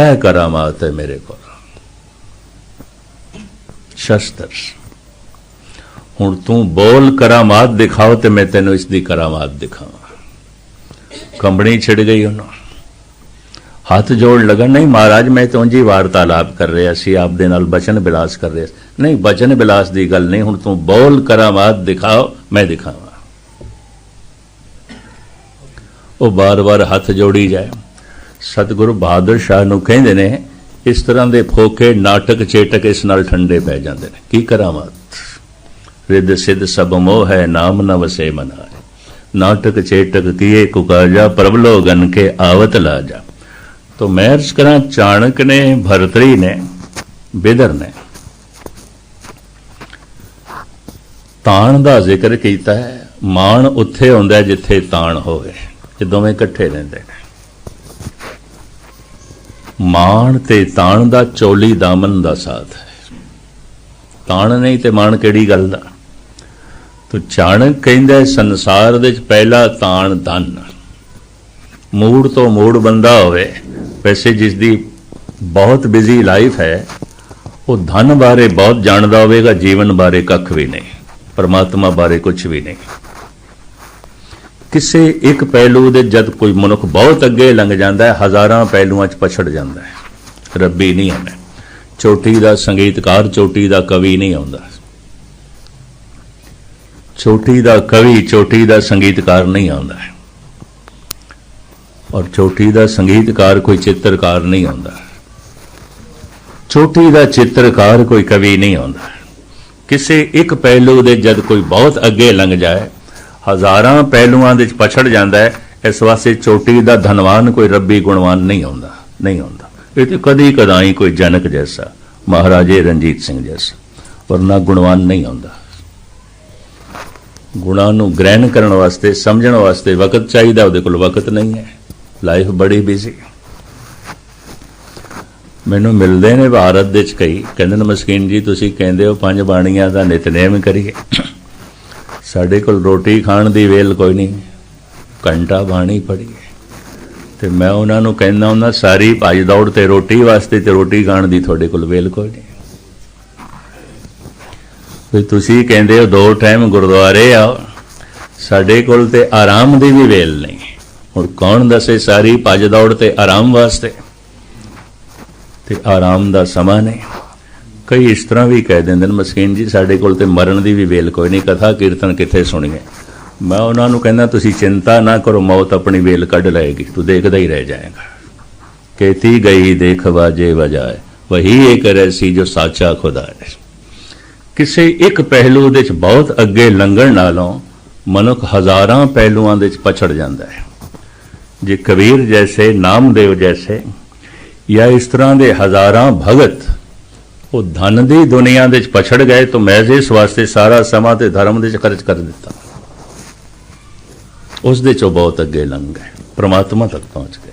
ਇਹ ਕਰਾਮਾਤ ਹੈ ਮੇਰੇ ਕੋਲ। ਸ਼ਸਤਰ। ਹੁਣ ਤੂੰ ਬੋਲ ਕਰਾਮਾਤ ਦਿਖਾਓ ਤੇ ਮੈਂ ਤੈਨੂੰ ਇਸ ਦੀ ਕਰਾਮਾਤ ਦਿਖਾਵਾਂ। ਕੰਬਣੀ ਛਿੜ ਗਈ ਉਹਨੂੰ। ਹੱਥ ਜੋੜ ਲਗਾ ਨਹੀਂ ਮਹਾਰਾਜ, ਮੈਂ ਤਾਂ ਜੀ ਵਾਰਤਾਲਾਪ ਕਰ ਰਿਹਾ ਸੀ, ਆਪ ਦੇ ਨਾਲ ਬਚਨ ਬਿਲਾਸ ਕਰ ਰਿਹਾ ਸੀ। ਨਹੀਂ ਬਚਨ ਬਿਲਾਸ ਦੀ ਗੱਲ ਨਹੀਂ, ਹੁਣ ਤੂੰ ਬੋਲ ਕਰਾਮਾਤ ਦਿਖਾਓ, ਮੈਂ ਦਿਖਾਵਾਂ। ਉਹ ਬਾਰ-ਬਾਰ ਹੱਥ ਜੋੜੀ ਜਾਏ। ਸਤਿਗੁਰ ਬਹਾਦਰ ਸ਼ਾਹ ਨੂੰ ਕਹਿੰਦੇ ਨੇ, ਇਸ ਤਰ੍ਹਾਂ ਦੇ ਫੋਕੇ ਨਾਟਕ ਚੇਟਕ ਇਸ ਨਾਲ ਠੰਡੇ ਪੈ ਜਾਂਦੇ ਨੇ। ਕੀ ਕਰਾਮਤ ਰਿੱਧ ਸਿੱਧ ਸਭ ਮੋਹ ਹੈ, ਨਾਮ ਨਾ ਵਸੇ ਮਨਾਏ। ਨਾਟਕ ਚੇਟਕ ਕੀਏ ਕੁਕਾਜਾ ਪ੍ਰਭਲੋ ਗਨ ਕੇ ਆਵਤ ਲਾ ਜਾ ਤੋ ਮੈਂ ਅਰਜ਼ ਕਰਾਂ, ਚਾਣਕ ਨੇ, ਭਰਤਰੀ ਨੇ ਬਿਦਰ ਨੇ, ਤਾਣ ਦਾ ਜ਼ਿਕਰ ਕੀਤਾ ਹੈ। ਮਾਣ ਉੱਥੇ ਹੁੰਦਾ ਜਿੱਥੇ ਤਾਣ ਹੋਵੇ। ਇਹ ਦੋਵੇਂ ਇਕੱਠੇ ਰਹਿੰਦੇ ਨੇ। ਮਾਣ ਤੇ ਤਾਣ ਦਾ ਚੋਲੀ ਦਾਮਨ ਦਾ ਸਾਥ ਹੈ। ਤਾਣ ਨਹੀਂ ਤੇ ਮਾਣ ਕਿਹੜੀ ਗੱਲ ਦਾ? ਤੋ ਚਾਣਕ ਕਹਿੰਦਾ ਸੰਸਾਰ ਦੇ ਵਿੱਚ ਪਹਿਲਾ ਤਾਣ ਧਨ। ਮੂੜ ਤੋਂ ਮੂੜ ਬੰਦਾ ਹੋਵੇ, ਵੈਸੇ ਜਿਸ ਦੀ ਬਹੁਤ ਬਿਜ਼ੀ ਲਾਈਫ ਹੈ, ਉਹ ਧਨ ਬਾਰੇ ਬਹੁਤ ਜਾਣਦਾ ਹੋਵੇਗਾ, ਜੀਵਨ ਬਾਰੇ ਕੱਖ ਵੀ ਨਹੀਂ, ਪਰਮਾਤਮਾ ਬਾਰੇ ਕੁਝ ਵੀ ਨਹੀਂ। ਕਿਸੇ ਇੱਕ ਪਹਿਲੂ ਦੇ ਜਦ ਕੋਈ ਮਨੁੱਖ ਬਹੁਤ ਅੱਗੇ ਲੰਘ ਜਾਂਦਾ ਹੈ, ਹਜ਼ਾਰਾਂ ਪਹਿਲੂਆਂ 'ਚ ਪਛੜ ਜਾਂਦਾ ਹੈ। ਰੱਬੀ ਨਹੀਂ ਆਉਂਦਾ। ਚੋਟੀ ਦਾ ਸੰਗੀਤਕਾਰ, ਚੋਟੀ ਦਾ ਕਵੀ ਨਹੀਂ ਆਉਂਦਾ। ਚੋਟੀ ਦਾ ਕਵੀ, ਚੋਟੀ ਦਾ ਸੰਗੀਤਕਾਰ ਨਹੀਂ ਆਉਂਦਾ। ਔਰ ਚੋਟੀ ਦਾ ਸੰਗੀਤਕਾਰ ਕੋਈ ਚਿੱਤਰਕਾਰ ਨਹੀਂ ਆਉਂਦਾ। ਚੋਟੀ ਦਾ ਚਿੱਤਰਕਾਰ ਕੋਈ ਕਵੀ ਨਹੀਂ ਆਉਂਦਾ। ਕਿਸੇ ਇੱਕ ਪਹਿਲੂ ਦੇ ਜਦ ਕੋਈ ਬਹੁਤ ਅੱਗੇ ਲੰਘ ਜਾਏ ਹਜ਼ਾਰਾਂ ਪਹਿਲੂਆਂ ਦੇ ਵਿੱਚ ਪਛੜ ਜਾਂਦਾ ਹੈ, ਇਸ ਵਾਸਤੇ ਚੋਟੀ ਦਾ ਧਨਵਾਨ ਕੋਈ ਰੱਬੀ ਗੁਣਵਾਨ ਨਹੀਂ ਆਉਂਦਾ ਨਹੀਂ ਆਉਂਦਾ ਇਹ ਤੇ ਕਦੀ ਕਦਾਈ ਕੋਈ ਜਨਕ ਜੈਸਾ, ਮਹਾਰਾਜੇ ਰਣਜੀਤ ਸਿੰਘ ਜੈਸਾ, ਵਰਨਾ ਗੁਣਵਾਨ ਨਹੀਂ ਆਉਂਦਾ ਗੁਣਾਂ ਨੂੰ ਗ੍ਰਹਿਣ ਕਰਨ ਵਾਸਤੇ, ਸਮਝਣ ਵਾਸਤੇ ਵਕਤ ਚਾਹੀਦਾ, ਉਹਦੇ ਕੋਲ ਵਕਤ ਨਹੀਂ ਹੈ। ਲਾਈਫ ਬੜੀ ਬਿਜ਼ੀ ਮੈਨੂੰ ਮਿਲਦੇ ਨੇ ਭਾਰਤ ਦੇ ਚ ਕਈ, ਕਹਿੰਦੇ ਨੇ ਮਸਕੀਨ ਜੀ, ਤੁਸੀਂ ਕਹਿੰਦੇ ਹੋ ਪੰਜ ਬਾਣੀਆਂ ਦਾ ਨਿਤਨੇਮ ਕਰੀਏ। ਸਾਡੇ ਕੋਲ ਰੋਟੀ ਖਾਣ ਦੀ ਵੇਲ ਕੋਈ ਨਹੀਂ। ਘੰਟਾ ਬਾਣੀ ਪੜੀਏ ਤੇ ਮੈਂ ਉਹਨਾਂ ਨੂੰ ਕਹਿੰਦਾ ਹੁੰਦਾ, ਸਾਰੀ ਭੱਜ ਦੌੜ ਤੇ ਰੋਟੀ ਵਾਸਤੇ ਤੇ ਰੋਟੀ ਖਾਣ ਦੀ ਤੁਹਾਡੇ ਕੋਲ ਵੇਲ ਕੋਈ ਨਹੀਂ। ਵੀ ਤੁਸੀਂ ਕਹਿੰਦੇ ਹੋ ਦੋ ਟਾਈਮ ਗੁਰਦੁਆਰੇ ਆਓ, ਸਾਡੇ ਕੋਲ ਤੇ ਆਰਾਮ ਦੀ ਵੀ ਵੇਲ ਨਹੀਂ। ਹੁਣ ਕੌਣ ਦੱਸੇ ਸਾਰੀ ਭੱਜ ਦੌੜ ਤੇ ਆਰਾਮ ਵਾਸਤੇ? ਤੇ ਆਰਾਮ ਦਾ ਸਮਾਂ ਨਹੀਂ। ਕਈ ਇਸ ਤਰ੍ਹਾਂ ਵੀ ਕਹਿ ਦਿੰਦੇ ਨੇ ਮਸਕੀਨ ਜੀ, ਸਾਡੇ ਕੋਲ ਤੇ ਮਰਨ ਦੀ ਵੀ ਵੇਲ ਕੋਈ ਨਹੀਂ, ਕਥਾ ਕੀਰਤਨ ਕਿੱਥੇ ਸੁਣੀਏ। ਮੈਂ ਉਹਨਾਂ ਨੂੰ ਕਹਿੰਦਾ, ਤੁਸੀਂ ਚਿੰਤਾ ਨਾ ਕਰੋ, ਮੌਤ ਆਪਣੀ ਵੇਲ ਕੱਢ ਲਏਗੀ, ਤੂੰ ਦੇਖਦਾ ਹੀ ਰਹਿ ਜਾਏਗਾ। ਕਹਤੀ ਗਈ ਦੇਖ ਵਾਜੇ ਵਜਾਏ, ਵਹੀ ਇੱਕ ਰੈਸੀ ਜੋ ਸਾਚਾ ਖੁਦਾ ਹੈ ਕਿਸੇ ਇੱਕ ਪਹਿਲੂ ਦੇ ਵਿੱਚ ਬਹੁਤ ਅੱਗੇ ਲੰਘਣ ਨਾਲੋਂ ਮਨੁੱਖ ਹਜ਼ਾਰਾਂ ਪਹਿਲੂਆਂ ਦੇ ਵਿੱਚ ਪਛੜ ਜਾਂਦਾ ਹੈ। ਜੇ ਕਬੀਰ ਜੈਸੇ, ਨਾਮਦੇਵ ਜੈਸੇ, ਜਾਂ ਇਸ ਤਰ੍ਹਾਂ ਦੇ ਹਜ਼ਾਰਾਂ ਭਗਤ ਉਹ ਧਨ ਦੀ ਦੁਨੀਆ ਦੇ ਵਿੱਚ ਪਛੜ ਗਏ ਤਾਂ ਮੈਂ ਇਸ ਵਾਸਤੇ ਸਾਰਾ ਸਮਾਂ ਤੇ ਧਰਮ ਦੇ ਵਿੱਚ ਖਰਚ ਕਰ ਦਿੱਤਾ। ਉਸ ਦੇ ਚੋਂ ਬਹੁਤ ਅੱਗੇ ਲੰਘ ਗਏ ਪ੍ਰਮਾਤਮਾ ਤੱਕ ਪਹੁੰਚ ਗਏ।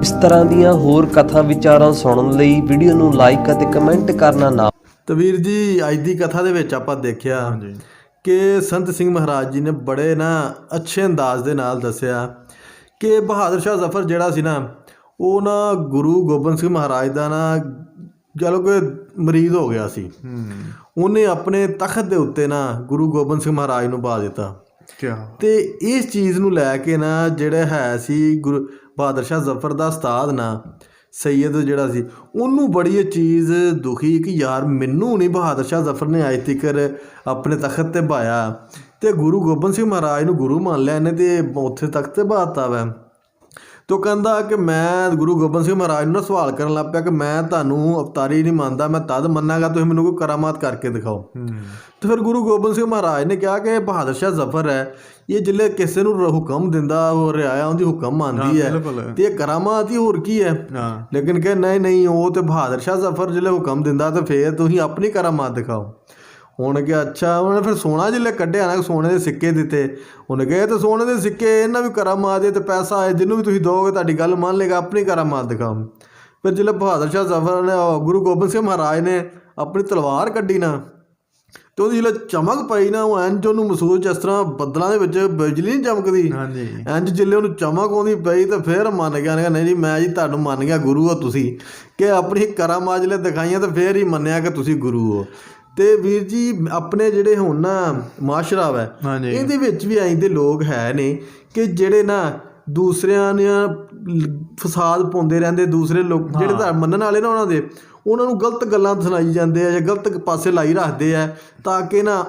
ਇਸ ਤਰ੍ਹਾਂ ਦੀਆਂ ਹੋਰ ਕਥਾ ਵਿਚਾਰਾਂ ਸੁਣਨ ਲਈ ਵੀਡੀਓ ਨੂੰ ਲਾਈਕ ਅਤੇ ਕਮੈਂਟ ਕਰਨਾ ਨਾ ਤੇ ਵੀਰ ਜੀ ਅੱਜ ਦੀ ਕਥਾ ਦੇ ਵਿੱਚ ਆਪਾਂ ਦੇਖਿਆ ਕਿ ਸੰਤ ਸਿੰਘ ਮਹਾਰਾਜ ਜੀ ਨੇ ਬੜੇ ਨਾ ਅੱਛੇ ਅੰਦਾਜ਼ ਦੇ ਨਾਲ ਦੱਸਿਆ ਕਿ ਬਹਾਦਰ ਸ਼ਾਹ ਜ਼ਫਰ ਜਿਹੜਾ ਸੀ ਨਾ ਉਹ ਨਾ ਗੁਰੂ ਗੋਬਿੰਦ ਸਿੰਘ ਮਹਾਰਾਜ ਦਾ ਨਾ ਚਲੋ ਕਿ ਮਰੀਜ਼ ਹੋ ਗਿਆ ਸੀ। ਉਹਨੇ ਆਪਣੇ ਤਖਤ ਦੇ ਉੱਤੇ ਨਾ ਗੁਰੂ ਗੋਬਿੰਦ ਸਿੰਘ ਮਹਾਰਾਜ ਨੂੰ ਪਾ ਦਿੱਤਾ। ਕਿਆ? ਤੇ ਇਸ ਚੀਜ਼ ਨੂੰ ਲੈ ਕੇ ਨਾ ਜਿਹੜਾ ਹੈ ਸੀ ਗੁਰੂ ਬਹਾਦਰ ਸ਼ਾਹ ਜ਼ਫਰ ਦਾ ਉਸਤਾਦ ਨਾ ਸੈਯਦ ਜਿਹੜਾ ਸੀ ਉਹਨੂੰ ਬੜੀ ਇਹ ਚੀਜ਼ ਦੁਖੀ ਕਿ ਯਾਰ ਮੈਨੂੰ ਨਹੀਂ ਬਹਾਦਰ ਸ਼ਾਹ ਜ਼ਫਰ ਨੇ ਅੱਜ ਤੱਕ ਆਪਣੇ ਤਖਤ ਤੇ ਬਾਇਆ ਤੇ ਗੁਰੂ ਗੋਬਿੰਦ ਸਿੰਘ ਮਹਾਰਾਜ ਨੂੰ ਗੁਰੂ ਮੰਨ ਲਿਆ ਇਹਨੇ ਤੇ ਉੱਥੇ ਤਖਤ ਤੇ ਬਾਤਾ ਵੈ। ਤੋ ਕਹਿੰਦਾ ਕਿ ਮੈਂ ਗੁਰੂ ਗੋਬਿੰਦ ਸਿੰਘ ਮਹਾਰਾਜ ਨੂੰ ਸਵਾਲ ਕਰਨ ਲੱਗ ਪਿਆ ਕਿ ਮੈਂ ਤੁਹਾਨੂੰ ਅਵਤਾਰੀ ਨਹੀਂ ਮੰਨਦਾ ਮੈਂ ਤਦ ਮੰਨਾਂਗਾ ਤੁਸੀਂ ਮੈਨੂੰ ਕੋਈ ਕਰਾਮਾਤ ਕਰਕੇ ਦਿਖਾਓ। ਤੇ ਫਿਰ ਗੁਰੂ ਗੋਬਿੰਦ ਸਿੰਘ ਮਹਾਰਾਜ ਨੇ ਕਿਹਾ ਕਿ ਬਹਾਦਰ ਸ਼ਾਹ ਜ਼ਫਰ ਹੈ ਇਹ ਜਿੱਲੇ ਕਿਸੇ ਨੂੰ ਹੁਕਮ ਦਿੰਦਾ ਉਹ ਰਿਆਇਆ ਉਹਦੀ ਹੁਕਮ ਮੰਨਦੀ ਹਾਂ, ਹੈ। ਤੇ ਇਹ ਕਰਾਮਾਤ ਹੀ ਹੋਰ ਕੀ ਹੈ? ਹਾਂ। ਲੇਕਿਨ ਕਿ ਨਹੀਂ ਨਹੀਂ ਉਹ ਤੇ ਬਹਾਦਰ ਸ਼ਾਹ ਜ਼ਫਰ ਜਿੱਲੇ ਹੁਕਮ ਦਿੰਦਾ ਤੇ ਫੇਰ ਤੁਸੀਂ ਆਪਣੀ ਕਰਾਮਾਤ ਦਿਖਾਓ। ਹੁਣ ਕਿ ਅੱਛਾ ਉਹਨੇ ਫਿਰ ਸੋਨਾ ਜਿੱਲੇ ਕੱਢਿਆ ਨਾ ਸੋਨੇ ਦੇ ਸਿੱਕੇ ਦਿੱਤੇ। ਉਹਨੇ ਕਿਹਾ ਤੇ ਸੋਨੇ ਦੇ ਸਿੱਕੇ ਇਹਨਾਂ ਵੀ ਕਰਾਮਾਤ ਦੇ ਤੇ ਪੈਸਾ ਆਏ ਜਿਹਨੂੰ ਵੀ ਤੁਸੀਂ ਦੋਗੇ ਤੁਹਾਡੀ ਗੱਲ ਮੰਨ ਲੇਗਾ ਆਪਣੀ ਕਰਾਮਾਤ ਦਿਖਾਓ ਫਿਰ ਜਿੱਲੇ ਬਹਾਦਰ ਸ਼ਾਹ ਜ਼ਫਰ ਨੇ ਗੁਰੂ ਗੋਬਿੰਦ ਸਿੰਘ ਮਹਾਰਾਜ ਨੇ ਆਪਣੀ ਤਲਵਾਰ ਕੱਢੀ ਨਾ ਤੇ ਉਹਦੀ ਜਿਹੜਾ ਚਮਕ ਪਈ ਨਾ ਉਹ ਇੰਜ ਉਹਨੂੰ ਮਹਿਸੂਸ ਜਿਸ ਤਰ੍ਹਾਂ ਬੱਦਲਾਂ ਦੇ ਵਿੱਚ ਬਿਜਲੀ ਨਹੀਂ ਚਮਕਦੀ। ਹਾਂਜੀ। ਇੰਜ ਜਿੱਲੇ ਉਹਨੂੰ ਚਮਕ ਆਉਂਦੀ ਪਈ ਤਾਂ ਫੇਰ ਮੰਨ ਗਿਆ ਨੇ ਨਹੀਂ ਜੀ ਮੈਂ ਜੀ ਤੁਹਾਨੂੰ ਮੰਨ ਗਿਆ ਗੁਰੂ ਹੋ ਤੁਸੀਂ। ਕਿ ਆਪਣੀ ਕਰਾਮਾਤ ਜਿਲੇ ਦਿਖਾਈਆਂ ਤਾਂ ਫੇਰ ਹੀ ਮੰਨਿਆ ਕਿ ਤੁਸੀਂ ਗੁਰੂ ਹੋ। ਤੇ ਵੀਰ ਜੀ ਆਪਣੇ ਜਿਹੜੇ ਹੁਣ ਨਾ ਮਾਸ਼ਰਾ ਵੈ। ਇਹਦੇ ਵਿੱਚ ਵੀ ਐਂ ਦੇ ਲੋਕ ਹੈ ਨੇ ਕਿ ਜਿਹੜੇ ਨਾ ਦੂਸਰਿਆਂ ਨੇ ਫਸਾਦ ਪਾਉਂਦੇ ਰਹਿੰਦੇ ਦੂਸਰੇ ਲੋਕ ਜਿਹੜੇ ਧਰਮ ਮੰਨਣ ਵਾਲੇ ਨਾ ਉਹਨਾਂ ਦੇ ਉਹਨਾਂ ਨੂੰ ਗਲਤ ਗੱਲਾਂ ਸੁਣਾਈ ਜਾਂਦੇ ਆ ਜਾਂ ਗਲਤ ਪਾਸੇ ਲਾਈ ਰੱਖਦੇ ਆ ਤਾਂ ਕਿ ਨਾ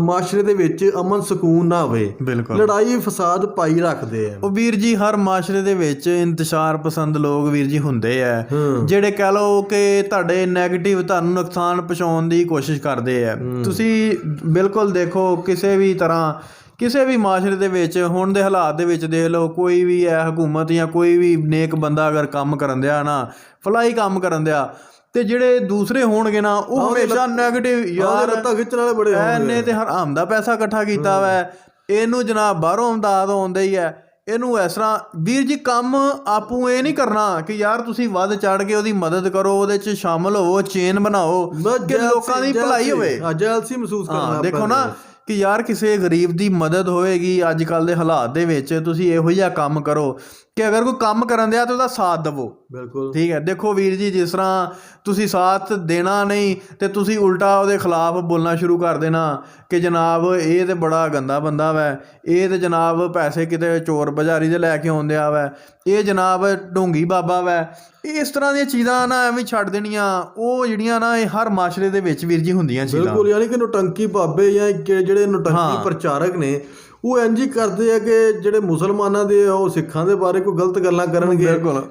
ਮਾਸ਼ਰੇ ਦੇ ਵਿੱਚ ਅਮਨ ਸਕੂਨ ਨਾ ਹੋਵੇ ਲੜਾਈ ਫਸਾਦ ਪਾਈ ਰੱਖਦੇ ਆ। ਉਹ ਵੀਰ ਜੀ ਹਰ ਮਾਸ਼ਰੇ ਦੇ ਵਿੱਚ ਇੰਤਸ਼ਾਰ ਪਸੰਦ ਲੋਕ ਵੀਰ ਜੀ ਹੁੰਦੇ ਆ। ਜਿਹੜੇ ਕਹਿ ਲਓ ਕਿ ਤੁਹਾਡੇ 네ਗੇਟਿਵ ਤੁਹਾਨੂੰ ਨੁਕਸਾਨ ਪਹੁੰਚਾਉਣ ਦੀ ਕੋਸ਼ਿਸ਼ ਕਰਦੇ ਆ। ਤੁਸੀਂ ਬਿਲਕੁਲ ਦੇਖੋ ਕਿਸੇ ਵੀ ਤਰ੍ਹਾਂ ਕਿਸੇ ਵੀ ਮਾਸ਼ਰੇ ਦੇ ਵਿੱਚ ਹੁਣ ਦੇ ਹਾਲਾਤ ਦੇ ਵਿੱਚ ਦੇਖ ਲਓ ਕੋਈ ਵੀ ਹੈ ਹਕੂਮਤ ਜਾਂ ਕੋਈ ਵੀ ਨੇਕ ਬੰਦਾ ਅਗਰ ਕੰਮ ਕਰਨ ਦਿਆ ਨਾ ਫਲਾਈ ਕੰਮ ਕਰਨ ਦਿਆ ਤੇ ਜਿਹੜੇ ਦੂਸਰੇ ਹੋਣਗੇ ਨਾ ਉਹ ਹਮੇਸ਼ਾ 네ਗੇਟਿਵ ਯਾਰ ਰੱਤਾ ਖਿੱਚਣ ਵਾਲੇ ਬੜੇ ਇਹਨੇ ਤੇ ਹਰਾਮ ਦਾ ਪੈਸਾ ਇਕੱਠਾ ਕੀਤਾ ਵਾ। ਇਹਨੂੰ ਜਨਾਬ ਬਾਹਰੋਂ ਆਮਦਾਦ ਆਉਂਦਾ ਹੀ ਹੈ। ਇਹਨੂੰ ਇਸ ਤਰ੍ਹਾਂ ਵੀਰ ਜੀ ਕੰਮ ਆਪੂ ਇਹ ਨਹੀਂ ਕਰਨਾ ਕਿ ਯਾਰ ਤੁਸੀਂ ਵੱਧ ਚੜ ਕੇ ਉਹਦੀ ਮਦਦ ਕਰੋ ਉਹਦੇ 'ਚ ਸ਼ਾਮਲ ਹੋਵੋ ਚੇਨ ਬਣਾਓ ਕਿ ਲੋਕਾਂ ਦੀ ਭਲਾਈ ਹੋਵੇ। ਜੈਲਸੀ ਮਹਿਸੂਸ ਕਰਨਾ ਦੇਖੋ ਨਾ ਕਿ ਯਾਰ ਕਿਸੇ ਗਰੀਬ ਦੀ ਮਦਦ ਹੋਏਗੀ ਅੱਜ ਕੱਲ ਦੇ ਹਾਲਾਤ ਦੇ ਵਿੱਚ ਤੁਸੀਂ ਇਹੋ ਜਿਹਾ ਕੰਮ ਕਰੋ। ਕਿ ਅਗਰ ਕੋਈ ਕੰਮ ਕਰਨ ਦਿਆ ਤੇ ਉਹਦਾ ਸਾਥ ਦੇਵੋ। ਬਿਲਕੁਲ। ਠੀਕ ਹੈ ਦੇਖੋ ਵੀਰ ਜੀ ਜਿਸ ਤਰ੍ਹਾਂ ਤੁਸੀਂ ਸਾਥ ਦੇਣਾ ਨਹੀਂ ਤੇ ਤੁਸੀਂ ਉਲਟਾ ਉਹਦੇ ਖਿਲਾਫ ਬੋਲਣਾ ਸ਼ੁਰੂ ਕਰ ਦੇਣਾ ਕਿ ਜਨਾਬ ਇਹ ਤੇ ਬੜਾ ਗੰਦਾ ਬੰਦਾ ਵੈ ਇਹ ਤੇ ਜਨਾਬ ਪੈਸੇ ਕਿਤੇ ਚੋਰ ਬਜ਼ਾਰੀ ਦੇ ਲੈ ਕੇ ਆਉਂਦਿਆ ਵੈ ਇਹ ਜਨਾਬ ਢੋਂਗੀ ਬਾਬਾ ਵੈ। ਇਸ ਤਰ੍ਹਾਂ ਦੀਆਂ ਚੀਜ਼ਾਂ ਨਾ ਐਵੇਂ ਛੱਡ ਦੇਣੀਆਂ ਉਹ ਜਿਹੜੀਆਂ ਨਾ ਇਹ ਹਰ ਮਾਸ਼ਰੇ ਦੇ ਵਿੱਚ ਵੀਰ ਜੀ ਹੁੰਦੀਆਂ ਚੀਜ਼ਾਂ। ਬਿਲਕੁਲ ਯਾਨੀ ਕਿ ਨੋਟੰਕੀ ਬਾਬੇ ਜਾਂ ਜਿਹੜੇ ਨੋਟੰਕੀ ਪ੍ਰਚਾਰਕ ਨੇ ਉਹ ਇੰਜ ਹੀ ਕਰਦੇ ਆ ਕਿ ਜਿਹੜੇ ਮੁਸਲਮਾਨਾਂ ਦੇ ਆ, ਉਹ ਸਿੱਖਾਂ ਦੇ ਬਾਰੇ ਕੋਈ ਗਲਤ ਗੱਲਾਂ ਕਰਨਗੇ।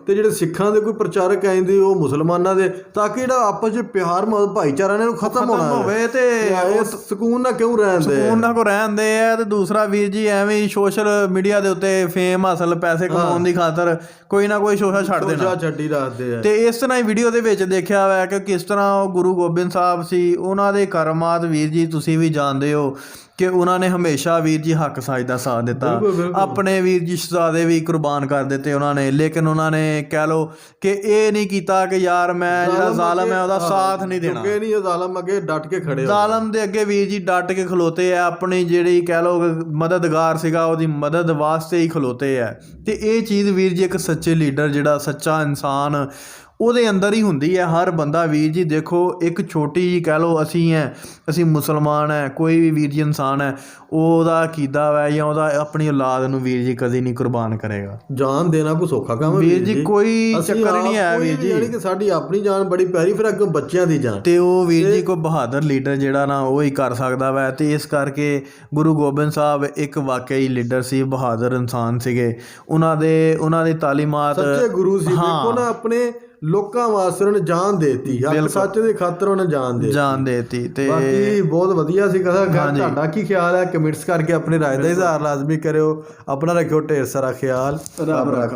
ਤੇ ਜਿਹੜੇ ਸਿੱਖਾਂ ਦੇ ਕੋਈ ਪ੍ਰਚਾਰਕ ਆਂਦੇ ਉਹ ਮੁਸਲਮਾਨਾਂ ਦੇ ਤਾਂ ਕਿ ਜਿਹੜਾ ਆਪਸ ਵਿੱਚ ਪਿਆਰ ਮ ਭਾਈਚਾਰਾ ਨੇ ਉਹ ਖਤਮ ਹੋਣਾ। ਹੋਵੇ ਤੇ ਇਹ ਸਕੂਨ ਨਾਲ ਕਿਉਂ ਰਹਿੰਦੇ ਆ? ਉਹਨਾਂ ਕੋ ਰਹਿੰਦੇ ਆ ਤੇ ਦੂਸਰਾ ਵੀਰ ਜੀ ਐਵੇਂ ਹੀ ਸੋਸ਼ਲ ਮੀਡੀਆ ਦੇ ਉੱਤੇ ਫੇਮ ਹਾਸਲ ਪੈਸੇ ਕਮਾਉਣ ਦੀ ਖਾਤਰ ਕੋਈ ਨਾ ਕੋਈ ਸ਼ੋਸ਼ਾ ਛੱਡ ਦੇਣਾ ਸੋਚਾ ਛੱਡੀ ਰੱਖਦੇ ਆ ਤੇ ਇਸ ਤਰ੍ਹਾਂ ਹੀ ਵੀਡੀਓ ਦੇ ਵਿੱਚ ਦੇਖਿਆ ਹੋਇਆ ਕਿ ਕਿਸ ਤਰ੍ਹਾਂ ਉਹ ਗੁਰੂ ਗੋਬਿੰਦ ਸਾਹਿਬ ਸੀ ਉਹਨਾਂ ਦੇ ਕਰਮਾਤ ਵੀਰ ਜੀ ਤੁਸੀਂ ਵੀ ਜਾਣਦੇ ਹੋ ਕਿ ਉਹਨਾਂ ਨੇ ਹਮੇਸ਼ਾ ਵੀਰ ਜੀ ਹੱਕ ਸਾਜ ਦਾ ਸਾਥ ਦਿੱਤਾ। ਆਪਣੇ ਵੀਰ ਜੀ ਸ਼ਹਜ਼ਾਦੇ ਵੀ ਕੁਰਬਾਨ ਕਰ ਦਿੱਤੇ ਉਹਨਾਂ ਨੇ ਲੇਕਿਨ ਉਹਨਾਂ ਨੇ ਕਹਿ ਲੋ ਕਿ ਇਹ ਨਹੀਂ ਕੀਤਾ ਕਿ ਯਾਰ ਮੈਂ ਜਿਹੜਾ ਜ਼ਾਲਮ ਹੈ ਉਹਦਾ ਸਾਥ ਨਹੀਂ ਦੇਣਾ। ਕਿ ਨਹੀਂ ਇਹ ਜ਼ਾਲਮ ਅੱਗੇ ਡਟ ਕੇ ਖੜੇ ਹੋ। ਜ਼ਾਲਮ ਦੇ ਅੱਗੇ ਵੀਰ ਜੀ ਡਟ ਕੇ ਖਲੋਤੇ ਆ ਆਪਣੀ ਜਿਹੜੀ ਕਹਿ ਲੋ ਮਦਦਗਾਰ ਸੀਗਾ ਉਹਦੀ ਮਦਦ ਵਾਸਤੇ ਹੀ ਖਲੋਤੇ ਆ। ਤੇ ਇਹ ਚੀਜ਼ ਵੀਰ ਜੀ ਇੱਕ ਸੱਚੇ ਲੀਡਰ ਜਿਹੜਾ ਸੱਚਾ ਇਨਸਾਨ ਉਹਦੇ ਅੰਦਰ ਹੀ ਹੁੰਦੀ ਹੈ ਹਰ ਬੰਦਾ ਵੀਰ ਜੀ ਦੇਖੋ ਇੱਕ ਛੋਟੀ ਜੀ ਕਹਿ ਲੋ ਅਸੀਂ ਹੈ ਅਸੀਂ ਮੁਸਲਮਾਨ ਹੈ ਕੋਈ ਵੀ ਵੀਰ ਜੀ ਇਨਸਾਨ ਹੈ ਉਹਦਾ ਕੀਦਾ ਹੈ ਜਾਂ ਉਹਦਾ ਆਪਣੀ ਔਲਾਦ ਨੂੰ ਵੀਰ ਜੀ ਕਦੀ ਨਹੀਂ ਕੁਰਬਾਨ ਕਰੇਗਾ। ਜਾਨ ਦੇਣਾ ਕੋਈ ਸੌਖਾ ਕੰਮ ਵੀਰ ਜੀ ਕੋਈ ਚੱਕਰ ਨਹੀਂ ਹੈ ਕੋਈ ਵੀਰ ਵੀ ਜੀ। ਯਾਨੀ ਕਿ ਸਾਡੀ ਆਪਣੀ ਜਾਨ ਬੜੀ ਪਿਆਰੀ ਫਿਰ ਅੱਗੇ ਬੱਚਿਆਂ ਦੀ ਜਾਨ। ਤੇ ਉਹ ਵੀਰ ਜੀ ਕੋ ਬਹਾਦਰ ਲੀਡਰ ਜਿਹੜਾ ਨਾ ਉਹ ਹੀ ਕਰ ਸਕਦਾ ਵੈ। ਤੇ ਇਸ ਕਰਕੇ ਗੁਰੂ ਗੋਬਿੰਦ ਸਾਹਿਬ ਇੱਕ ਵਾਕਈ ਲੀਡਰ ਸੀ ਬਹਾਦਰ ਇਨਸਾਨ ਸੀਗੇ। ਉਹਨਾਂ ਦੇ ਉਹਨਾਂ ਦੀ ਤਾਲੀਮਾਤ ਸੱਚੇ ਗੁਰੂ ਸੀ ਦੇਖੋ ਨਾ ਆਪਣੇ ਲੋਕਾਂ ਵਾਸਤੇ ਉਹਨੇ ਜਾਨ ਦੇਤੀ ਹੱਕ ਸੱਚ ਦੇ ਖਾਤਰ ਉਹਨੇ ਜਾਨ ਦੇ ਜਾਨ ਦੇਤੀ ਤੇ ਬਾਕੀ ਬਹੁਤ ਵਧੀਆ ਸੀ ਕਥਾ ਤੁਹਾਡਾ ਕੀ ਖਿਆਲ ਹੈ? ਕਮੈਂਟਸ ਕਰਕੇ ਆਪਣੀ ਰਾਏ ਦਾ ਇਜ਼ਹਾਰ ਲਾਜ਼ਮੀ ਕਰਿਓ ਆਪਣਾ ਰੱਖਿਓ ਢੇਰ ਸਾਰਾ ਖਿਆਲ। ਰੱਬ ਰੱਖ।